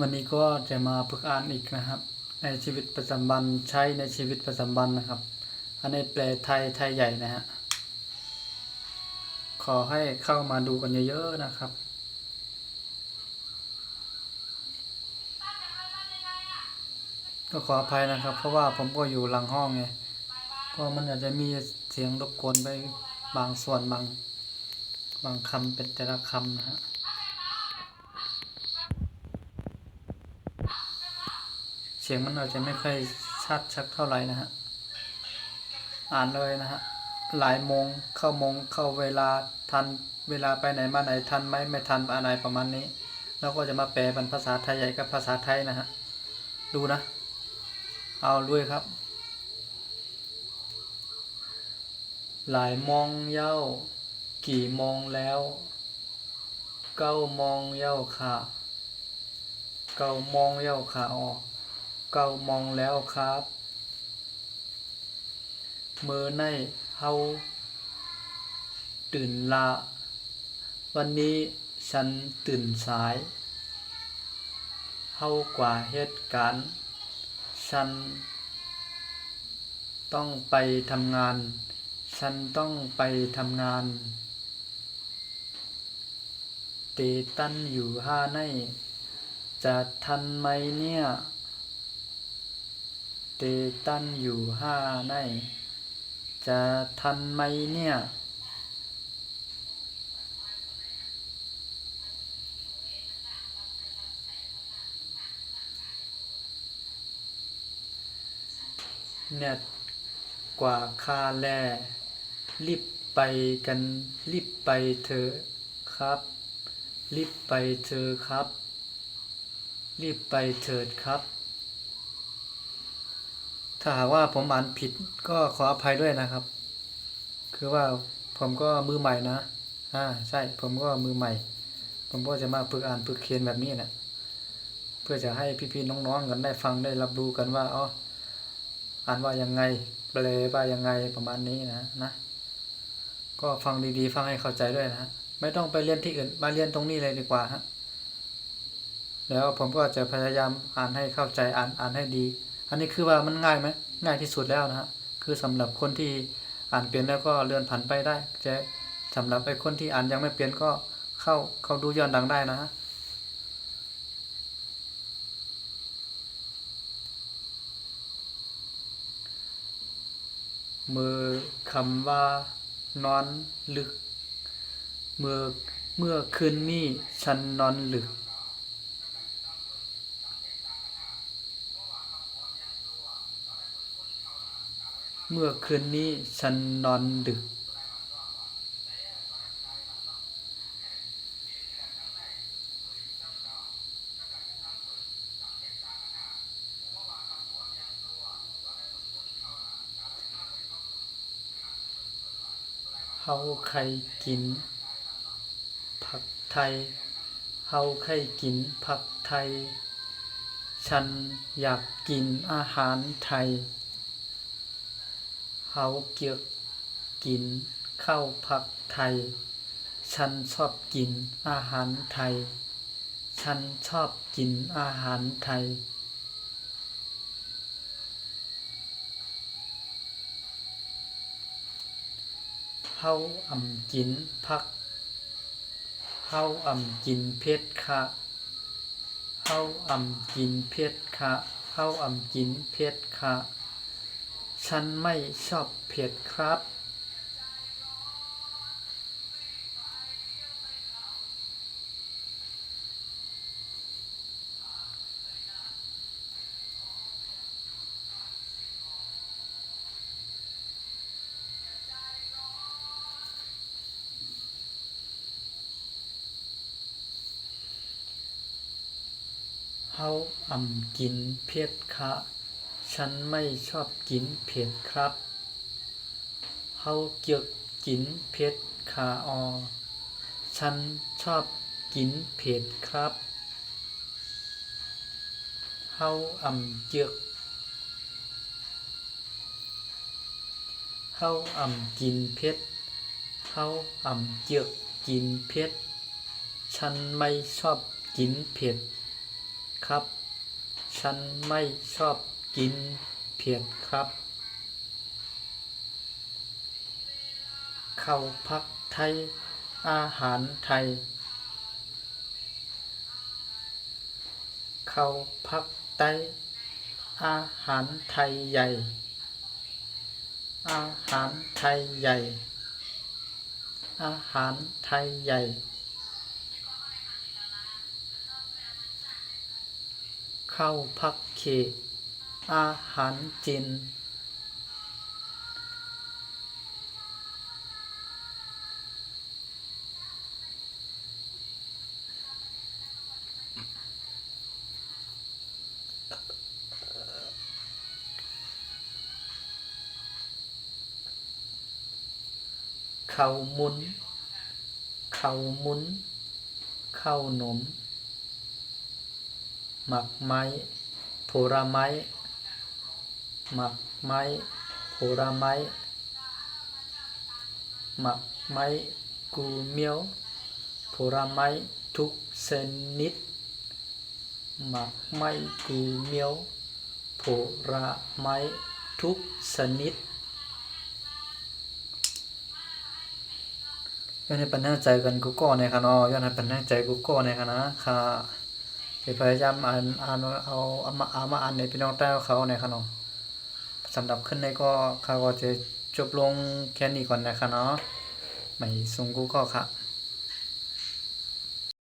วันนี้ก็จะมาฝึกอ่านอีกนะครับ ในชีวิตประจำวันใช้ในชีวิตประจำวันนะครับ อันนี้แปลไทยไทยใหญ่นะฮะขอให้เข้ามาดูกันเยอะๆนะครับ ก็ขออภัยนะครับ เพราะว่าผมก็อยู่หลังห้องไงก็มันอาจจะมีเสียงรบกวนไปบางส่วนบางบางคำเป็นแต่ละคำนะฮะ เสียงมันอาจจะไม่ค่อยชัดชัดเท่าไหร่นะฮะ อ่านเลยนะฮะ หลายโมงเข้าโมงเข้าเวลาทันเวลาไปไหนมาไหนทันไหมไม่ทันอะไรประมาณนี้ แล้วก็จะมาแปลเป็นภาษาไทยใหญ่กับภาษาไทยนะฮะ ดูนะ เอาด้วยครับ หลายมองเย้า กี่โมงแล้ว เก้ามองเย้าค่ะ เก้ามองเย้าค่ะออก เก้ามองแล้วครับเมื่อในเฮาตื่นละ วันนี้ฉันตื่นสายเฮากว่าเหตุการณ์ฉันต้องไปทำงาน ฉันต้องไปทำงาน เตตันอยู่ห้าใน จะทันไหมเนี่ย เตตันอยู่ห้าใน จะทันไหมเนี่ย เนี่ยกว่าคาแล รีบไปกัน รีบไปเถอะครับ รีบไปเถอะครับ รีบไปเถิดครับ ถ้าหากว่าผมอ่านผิดก็ขออภัยด้วยนะครับ คือว่าผมก็มือใหม่นะอ่าใช่ผมก็มือใหม่ ผมก็จะมาฝึกอ่านฝึกเขียนแบบนี้นะเพื่อจะให้พี่ๆน้องๆกันได้ฟังได้รับรู้กันว่าอ๋ออ่านว่ายังไงแปลว่ายังไงประมาณนี้นะนะก็ฟังดีๆ ฟังให้เข้าใจด้วยนะไม่ต้องไปเรียนที่อื่นมาเรียนตรงนี้เลยดีกว่าฮะแล้วผมก็จะพยายามอ่านให้เข้าใจอ่านอ่านให้ดี อันนี้คือว่ามันง่ายไหมง่ายที่สุดแล้วนะฮะคือสำหรับคนที่อ่านเปลี่ยนแล้วก็เลื่อนผ่านไปได้จะสำหรับไอ้คนที่อ่านยังไม่เปลี่ยนก็เข้าเข้าดูย้อนหลังได้นะฮะมือคำว่านอนลึก เมื่อเมื่อคืนนี้ฉันนอนลึก เมื่อคืนนี้ฉันนอนดึก เฮาใครกิน ผักไทย เฮาใครกินผักไทย ฉันอยากกินอาหารไทย เฮาเกียกกินข้าวผักไทย ฉันชอบกินอาหารไทย ฉันชอบกินอาหารไทย เฮาอ่ำกินผัก เฮาอ่ำกินเผ็ดค่ะ เฮาอ่ำกินเผ็ดค่ะ เฮาอ่ำกินเผ็ดค่ะ ฉันไม่ชอบเผ็ดครับ เฮาอ่ำกินเผ็ดค่ะ ฉันไม่ชอบกินเผ็ดครับ เฮาเกียกกินเผ็ดค่ะออ ฉันชอบกินเผ็ดครับ เฮาอ่ำเจียก เฮาอ่ำกินเผ็ด เฮาอ่ำเจียกกินเผ็ด ฉันไม่ชอบกินเผ็ดครับ ฉันไม่ชอบ กินเผ็ดครับ เข้าวผักไทย อาหารไทย เข้าวผักไตอาหารไทยใหญ่ อาหารไทยใหญ่ อาหารไทยใหญ่ข้าวผักเข อาหารจีนข้าวมุนข้าวมุนข้าวหนมหมักไม้ผลไม้ หมักไม้ผลไม้หมักไม้กูเมียวผลไม้ทุกชนิดหมักไม้กูเมียวผลไม้ทุกชนิดย้อนให้ปันแน่ใจกันกูก็ในค่ะเนาะย้อนให้ปันแน่ใจกูก็ในค่ะนะค่ะพยายามอ่านอ่านเอาเอามาอ่านในพี่น้องใต้วเขาในคะเนาะ สำหรับขึ้นในก็ข้าก็จะจบลงแค่นี้ก่อนนะคะเนาะไม่สูงกูก็ค่ะ